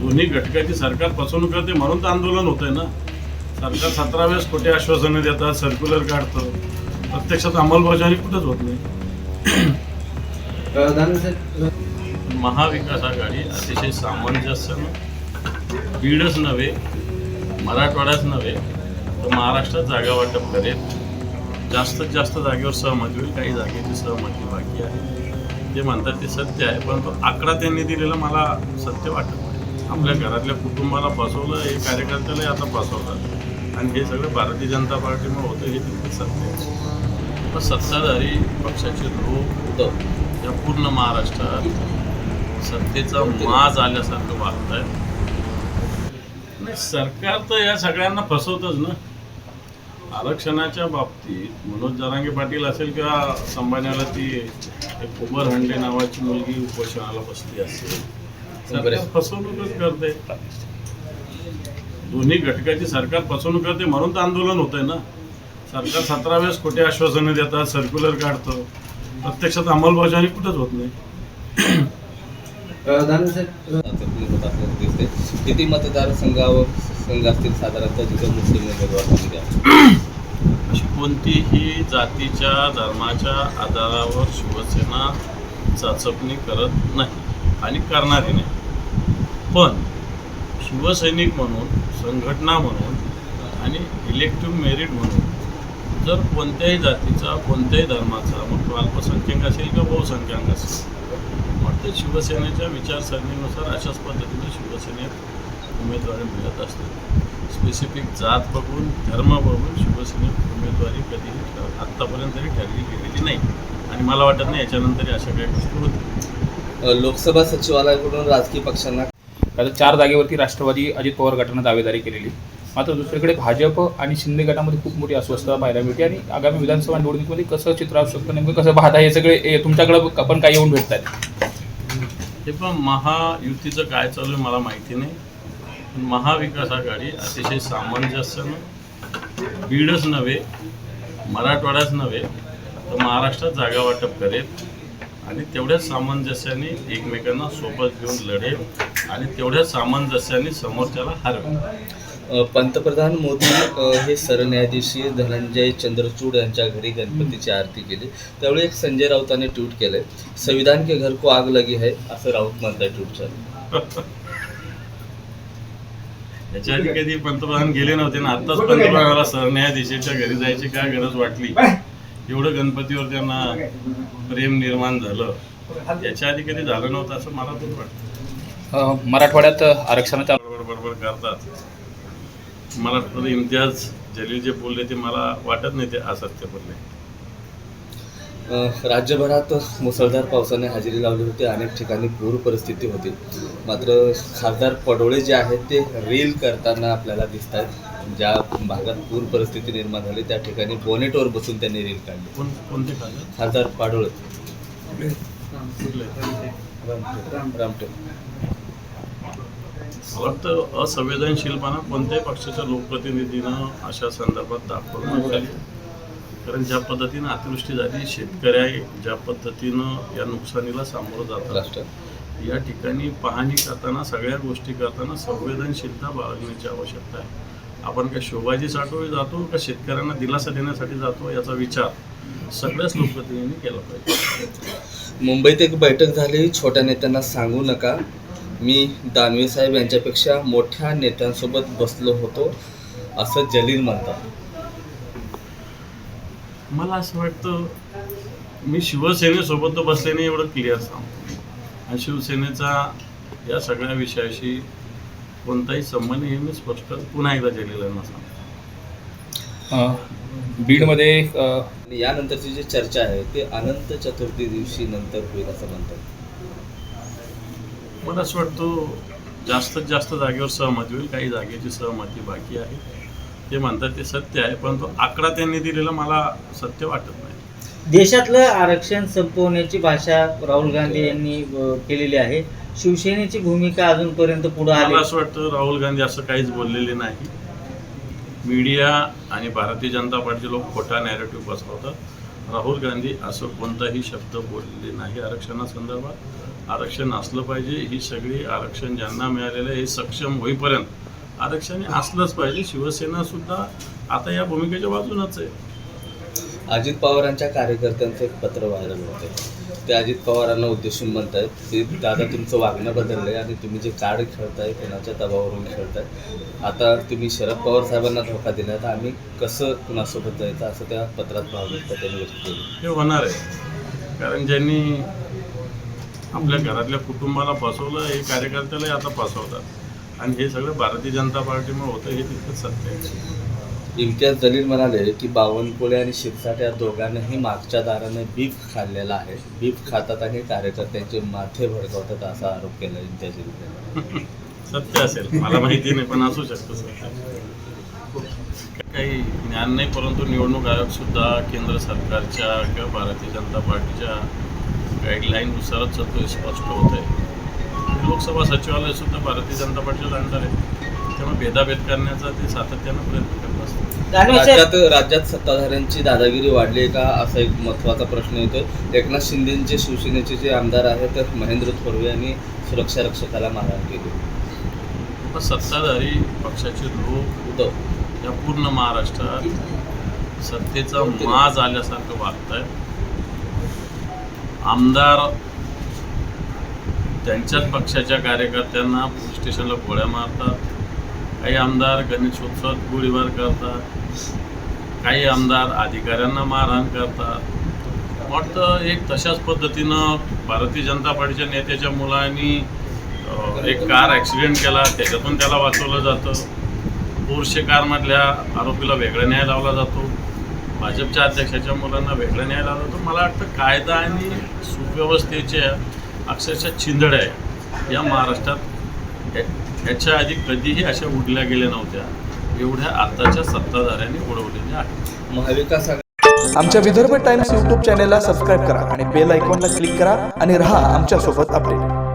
दोन्ही घटकाची सरकार फसवणूक करते म्हणून तर आंदोलन होतंय ना. सरकार सतरा वेळेस खोटे आश्वासनं देतात सर्क्युलर काढतं. प्रत्यक्षात अंमलबजावणी कुठंच होत नाही. महाविकास आघाडी अतिशय सामंजस्यानं बीडच नव्हे मराठवाड्याच नव्हे तर महाराष्ट्रात जागा वाटप करेल. जास्तीत जास्त जागेवर सहमती होईल काही जागेची सहमती बाकी आहे. ते म्हणतात ते सत्य आहे परंतु आकडा त्यांनी दिलेला मला सत्य वाटत नाही. आपल्या घरातल्या कुटुंबाला फसवलं हे कार्यकर्त्यालाही आता फसवलं आणि हे सगळं भारतीय जनता पार्टीमुळे होतं हे तिथे सत्य पण सत्ताधारी पक्षाचे लोक या पूर्ण महाराष्ट्रात सत्तेचा माज आल्यासारखं वागत आहे नाही सरकार तर या सगळ्यांना फसवतच ना. आरक्षणाच्या बाबतीत मनोज जरांगे पाटील असेल किंवा संभाजीला ती एक उबर हंडे नावाची मुलगी उपोषणाला बसली असेल सरकार फसवणूकच करते. दोन्ही घटकाची सरकार फसवणूक करते म्हणून तर आंदोलन होतंय ना. सरकार सतरा वेळेस खोटे आश्वासनं देतात सर्क्युलर काढतं. प्रत्यक्षात अंमलबजावणी कुठंच होत नाही. दिसते किती मतदारसंघावर संघ असतील साधारणतः जिथं मुस्लिम उमेदवार कमी द्या अशी कोणतीही जातीच्या धर्माच्या आधारावर शिवसेना चाचपणी करत नाही आणि करणारी नाही. पण शिवसैनिक म्हणून संघटना म्हणून आणि इलेक्टिव्ह मेरिट म्हणून जर कोणत्याही जातीचा कोणत्याही धर्माचा मग तो अल्पसंख्याक असेल किंवा बहुसंख्याक असेल. मग ते शिवसेनेच्या विचारसरणीनुसार अशाच पद्धतीने शिवसेनेत उमेदवारी मिळत असते. स्पेसिफिक जात बघून धर्म बघून शिवसेनेत उमेदवारी कधीही आत्तापर्यंत तरी ठरली गेलेली नाही. आणि मला वाटत नाही याच्यानंतर अशा काही गोष्टी होत्या लोकसभा सचिवालयाकडून राजकीय पक्षांना आता चार जागेवरती राष्ट्रवादी अजित पवार गटानं दावेदारी केलेली. मात्र दुसरीकडे भाजप आणि शिंदे गटामध्ये खूप मोठी अस्वस्थता पाहायला मिळते आणि आगामी विधानसभा निवडणुकीमध्ये कसं चित्र असू शकतं नेमकं कसं पाहता हे सगळे हे तुमच्याकडं पण काय येऊन भेटतात. आहेत हे पण महायुतीचं काय चालू आहे मला माहिती नाही. पण महाविकास आघाडी अतिशय सामंजस्यानं बीडच नव्हे मराठवाड्याच नव्हे तर महाराष्ट्रात जागा वाटप करेल. आणि तेवढ्याच सामंजस्याने एकमेकांना सोबत घेऊन लढेल आणि तेवढ्याच सामंजस्याने समोरच्याला हरवेल. पंतप्रधान मोदी हे सरन्यायाधीशी धनंजय चंद्रचूड यांच्या घरी गणपतीची आरती केली. त्यावेळी एक संजय राऊतांनी ट्विट केलंय संविधान के घर को आग लगी है असं राऊत म्हणताय ट्विटच्या याच्या आधी कधी पंतप्रधान गेले नव्हते ना आताच पंतप्रधानाला सरन्यायाधीशाच्या घरी जायची काय गरज वाटली? एवढं गणपतीवर त्यांना प्रेम निर्माण झालं. याच्या आधी कधी झालं नव्हतं असं मला पण वाटतं. अं, मराठवाड्यात आरक्षणाच्या बरोबर बरोबर करतात. मला इम्तियाज जलील जे बोलले ते मला वाटत नाही ते असत्य बोलले. अ, राज्यभरात मुसळधार पावसाने हजेरी लावली होती. अनेक ठिकाणी पूर परिस्थिती होती. मात्र खासदार पडोळे जे आहेत ते रील करताना आपल्याला दिसत आहेत ज्या भागात पूर परिस्थिती निर्माण झाली त्या ठिकाणी बोनेटवर बसून त्यांनी रील काढली. कोणते खासदार पाडोळे. रामटेक. वाटतं असंवेदनशीलपणा कोणत्याही पक्षाच्या लोकप्रतिनिधीनं अशा संदर्भात दाखवलं कारण ज्या पद्धतीनं अतिवृष्टी झाली शेतकऱ्या ज्या पद्धतीनं या नुकसानीला सामोरं जातात. राष्ट्र. या ठिकाणी पाहणी करताना सगळ्या गोष्टी करताना संवेदनशीलता बाळगण्याची आवश्यकता आहे. आपण काय शोभाजीसाठी जातो का शेतकऱ्यांना दिलासा देण्यासाठी जातो याचा विचार सगळ्याच लोकप्रतिनिधींनी केला पाहिजे. मुंबईत एक बैठक झाली. छोट्या नेत्यांना सांगू नका. मी दानवे साहेब यांच्यापेक्षा मोठ्या नेत्यांसोबत बसलो होतो असं जलील म्हणतात. मला असं वाटतं मी शिवसेनेसोबत तर बसले नाही एवढं क्लिअर सांगतो. आणि शिवसेनेचा या सगळ्या विषयाशी कोणताही संबंध हे मी स्पष्ट पुन्हा एकदा जलिलांना सांगतो. अं, बीडमध्ये यानंतरची जी चर्चा आहे ते अनंत चतुर्थी दिवशी नंतर होईल असं म्हणतात. मला असं वाटतं जास्तीत जास्त जागेवर सहमती होईल. काही जागेची सहमती बाकी आहे. ते म्हणतात ते सत्य आहे परंतु आकडा त्यांनी दिलेला मला सत्य वाटत नाही. देशातलं आरक्षण संपवण्याची भाषा राहुल गांधी यांनी केलेली आहे. शिवसेनेची भूमिका अजूनपर्यंत पुढे आली? मला असं वाटतं राहुल गांधी असं काहीच बोललेले नाही. मीडिया आणि भारतीय जनता पार्टीचे लोक खोटा नॅरेटिव्ह पसरवतात राहुल गांधी असं कोणताही शब्द बोललेले नाही आरक्षणासंदर्भात. आरक्षण असलं पाहिजे ही सगळी आरक्षण ज्यांना मिळालेलं आहे हे सक्षम होईपर्यंत. आरक्षण हे असलंच पाहिजे शिवसेना सुद्धा आता या भूमिकेच्या बाजूनच आहे. अजित पवारांच्या कार्यकर्त्यांचं एक पत्र व्हायरल होते ते अजित पवारांना उद्देशून म्हणतायत की दादा तुमचं वागणं बदललंय आणि तुम्ही जे कार्ड खेळताय कोणाच्या दबावावरून खेळताय आता तुम्ही शरद पवार साहेबांना धोका दिला तर आम्ही कसं कुणासोबत जायचं असं त्या पत्रात भावनिकता त्यांनी व्यक्त केली. हे होणार आहे. कारण ज्यांनी आपल्या घरातल्या कुटुंबाला फसवलं हे कार्यकर्त्यालाही आता फसवतात. आणि हे सगळं भारतीय जनता पार्टीमुळे होतं हे तितकंच सत्य आहे. इम्तियाज जलील म्हणाले की बावनकुळे आणि शिरसाट या दोघांनाही मागच्या दाराने बीफ खाल्लेला आहे. बीफ खातात आणि कार्यकर्त्यांचे माथे भडकवतात असा आरोप केला इम्तियाज जलील सत्य असेल. मला माहिती नाही पण असू शकतं सत्य. काही ज्ञान नाही परंतु निवडणूक आयोग सुद्धा केंद्र सरकारच्या किंवा भारतीय जनता पार्टीच्या गाईडलाईननुसारच तो स्पष्ट होत आहे. लोकसभा सचिवालय सुद्धा भारतीय जनता पार्टीच्या अंडर आहे. त्यामुळे भेदाभेद करण्याचा ते सातत्यानं प्रयत्न राज्यात राज्यात सत्ताधाऱ्यांची दादागिरी वाढली आहे का? असा एक महत्त्वाचा प्रश्न येतोय. एकनाथ शिंदेचे शिवसेनेचे जे आमदार आहेत तर महेंद्र थोरवे यांनी सुरक्षा रक्षकाला मारहाण केली. सत्ताधारी पक्षाचे लोक उद्धव या पूर्ण महाराष्ट्रात सत्तेचा माज आल्यासारखं वागत आहे आमदार त्यांच्याच पक्षाच्या कार्यकर्त्यांना पोलीस स्टेशनला गोळ्या मारतात. काही आमदार गणेशोत्सवात गोळीबार करतात काही आमदार अधिकाऱ्यांना मारहाण करतात. वाटतं एक तशाच पद्धतीनं भारतीय जनता पार्टीच्या नेत्याच्या मुलांनी एक कार ॲक्सिडेंट केला त्याच्यातून त्याला वाचवलं जातं. पोर्शे कारमधल्या आरोपीला वेगळा न्याय लावला जातो. भाजपच्या अध्यक्षाच्या मुलांना वेगळा न्याय लावला जातो. मला वाटतं कायदा आणि सुव्यवस्थेच्या अक्षरशः चिंधड्या आहे या महाराष्ट्रात ह्याच्या आधी कधीही अशा उडल्या गेल्या नव्हत्या. एवढ्या आताच्या सत्ताधाऱ्यांनी उडवलेल्या आहेत. महाविकास आमच्या विदर्भ टाइम्स यूट्यूब चॅनेलला सबस्क्राईब करा आणि बेल आयकॉनला क्लिक करा आणि राहा आमच्यासोबत अपडेट